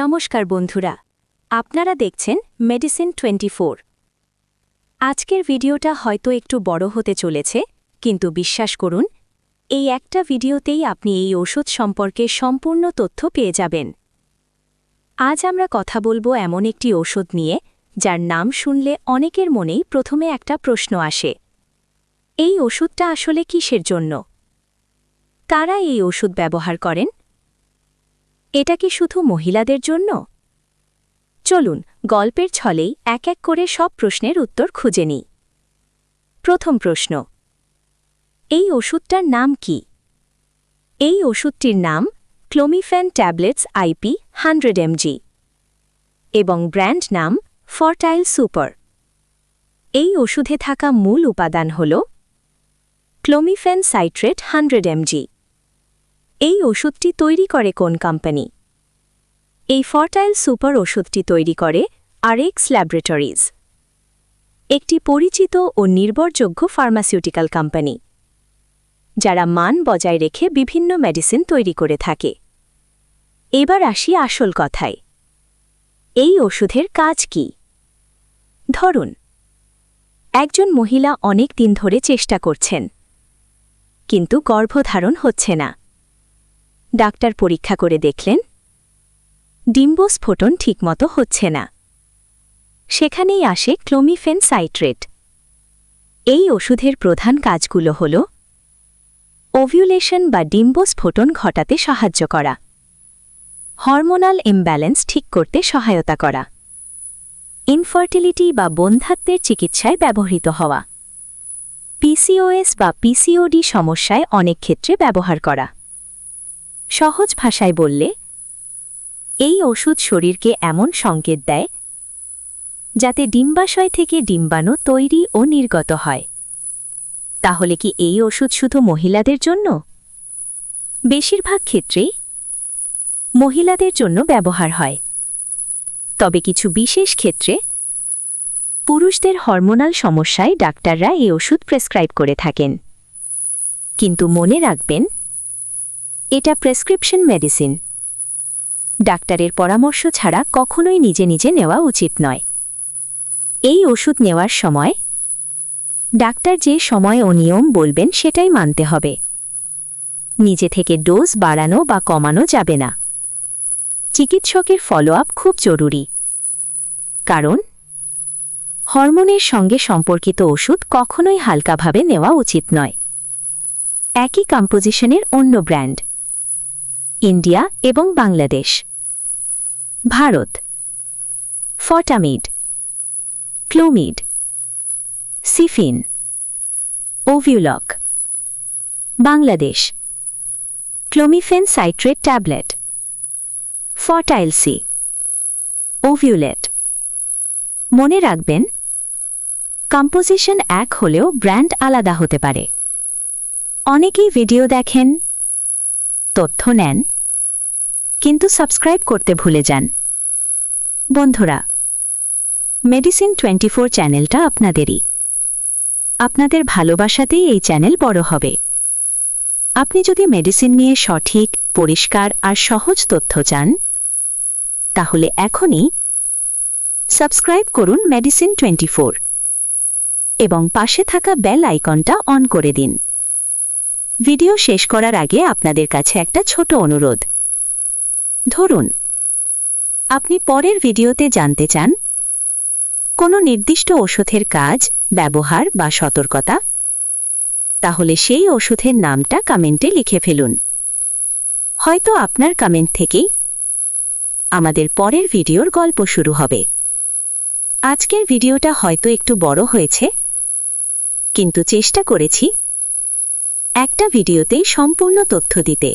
নমস্কার বন্ধুরা, আপনারা দেখছেন মেডিসিন টোয়েন্টি আজকের ভিডিওটা হয়তো একটু বড় হতে চলেছে, কিন্তু বিশ্বাস করুন, এই একটা ভিডিওতেই আপনি এই ওষুধ সম্পর্কে সম্পূর্ণ তথ্য পেয়ে যাবেন। আজ আমরা কথা বলব এমন একটি ওষুধ নিয়ে, যার নাম শুনলে অনেকের মনেই প্রথমে একটা প্রশ্ন আসে। এই ওষুধটা আসলে কিসের জন্য? কারা এই ওষুধ ব্যবহার করেন? এটা কি শুধু মহিলাদের জন্য? চলুন, গল্পের ছলেই এক এক করে সব প্রশ্নের উত্তর খুঁজে নিই। প্রথম প্রশ্ন, এই ওষুধটার নাম কি? এই ওষুধটির নাম clomiphene tablets IP hundred MG এবং ব্র্যান্ড নাম ফর্টাইল সুপার। এই ওষুধে থাকা মূল উপাদান হল ক্লোমিফেন সাইট্রেট হান্ড্রেড এমজি। এই ওষুধটি তৈরি করে কোন কোম্পানি এই ফর্টাইল সুপার ওষুধটি তৈরি করে আরএক্স ল্যাবরেটরিজ একটি পরিচিত ও নির্ভরযোগ্য ফার্মাসিউটিক্যাল কোম্পানি যারা মান বজায় রেখে বিভিন্ন মেডিসিন তৈরি করে থাকে। এবার আসি আসল কথায়। এই ওষুধের কাজ কি? ধরুন, একজন মহিলা অনেক দিন ধরে চেষ্টা করছেন, কিন্তু গর্ভধারণ হচ্ছে না। ডাক্তার পরীক্ষা করে দেখলেন, ডিম্বস্ফোটন ঠিকমতো হচ্ছে না। সেখানেই আসে ক্লোমিফেন সাইট্রেট এই ওষুধের প্রধান কাজগুলো হল, ওভিউলেশন বা ডিম্বস্ফোটন ঘটাতে সাহায্য করা, হরমোনাল ইমব্যালেন্স ঠিক করতে সহায়তা করা, ইনফার্টিলিটি বা বন্ধাত্বের চিকিৎসায় ব্যবহৃত হওয়া, পিসিওএস বা পিসিওডি সমস্যায় অনেক ক্ষেত্রে ব্যবহার করা। সহজ ভাষায় বললে, এই ওষুধ শরীরকে এমন সংকেত দেয় যাতে ডিম্বাশয় থেকে ডিম্বাণু তৈরি ও নির্গত হয়। তাহলে কি এই ওষুধ শুধু মহিলাদের জন্য? বেশিরভাগ ক্ষেত্রেই মহিলাদের জন্য ব্যবহার হয়। তবে কিছু বিশেষ ক্ষেত্রে পুরুষদের হরমোনাল সমস্যায় ডাক্তাররা এই ওষুধ প্রেসক্রাইব করে থাকেন। কিন্তু মনে রাখবেন এটা প্রেসক্রিপশন মেডিসিন। ডাক্তারের পরামর্শ ছাড়া কখনোই নিজে নিজে নেওয়া উচিত নয়। এই ওষুধ নেওয়ার সময় ডাক্তার যে সময় ও নিয়ম বলবেন সেটাই মানতে হবে। নিজে থেকে ডোজ বাড়ানো বা কমানো যাবে না। চিকিৎসকের ফলো আপ খুব জরুরি। কারণ হরমোনের সঙ্গে সম্পর্কিত ওষুধ কখনোই হালকাভাবে নেওয়া উচিত নয়। একই কম্পোজিশনের অন্য ব্র্যান্ড ইন্ডিয়া এবং Bangladesh. Bharat. Fertomid. Clomid. Siphene. ওভিউলক। Bangladesh. Clomiphene citrate tablet. ফটাইলসি। Ovulet. মনে রাখবেন, কম্পোজিশন এক হলেও ব্র্যান্ড আলাদা হতে পারে। অনেকেই ভিডিও দেখেন, তথ্য নেন কিন্তু সাবস্ক্রাইব করতে ভুলে যান। বন্ধুরা মেডিসিন টোয়েন্টি চ্যানেলটা আপনাদেরই। আপনাদের ভালোবাসাতেই এই চ্যানেল বড় হবে। আপনি যদি মেডিসিন নিয়ে সঠিক, পরিষ্কার আর সহজ তথ্য চান, তাহলে এখনই সাবস্ক্রাইব করুন মেডিসিন টোয়েন্টি এবং পাশে থাকা বেল আইকনটা অন করে দিন। ভিডিও শেষ করার আগে আপনাদের কাছে একটা ছোট অনুরোধ। ধরুন, আপনি পরের ভিডিওতে জানতে চান, কোনো নির্দিষ্ট ওষুধের কাজ, ব্যবহার বা সতর্কতা, তাহলে সেই ওষুধের নামটা কমেন্টে লিখে ফেলুন। হয়তো আপনার কমেন্ট থেকেই আমাদের পরের ভিডিওর গল্প শুরু হবে। আজকের ভিডিওটা হয়তো একটু বড় হয়েছে, কিন্তু চেষ্টা করেছি একটা ভিডিওতেই সম্পূর্ণ তথ্য দিতে।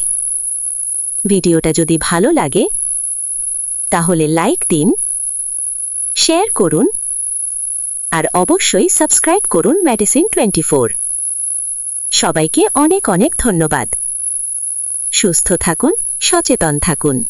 ভিডিওটা যদি ভালো লাগে, তাহলে লাইক দিন, শেয়ার করুন, আর অবশ্যই সাবস্ক্রাইব করুন মেডিসিন টোয়েন্টি সবাইকে অনেক অনেক ধন্যবাদ। সুস্থ থাকুন, সচেতন থাকুন।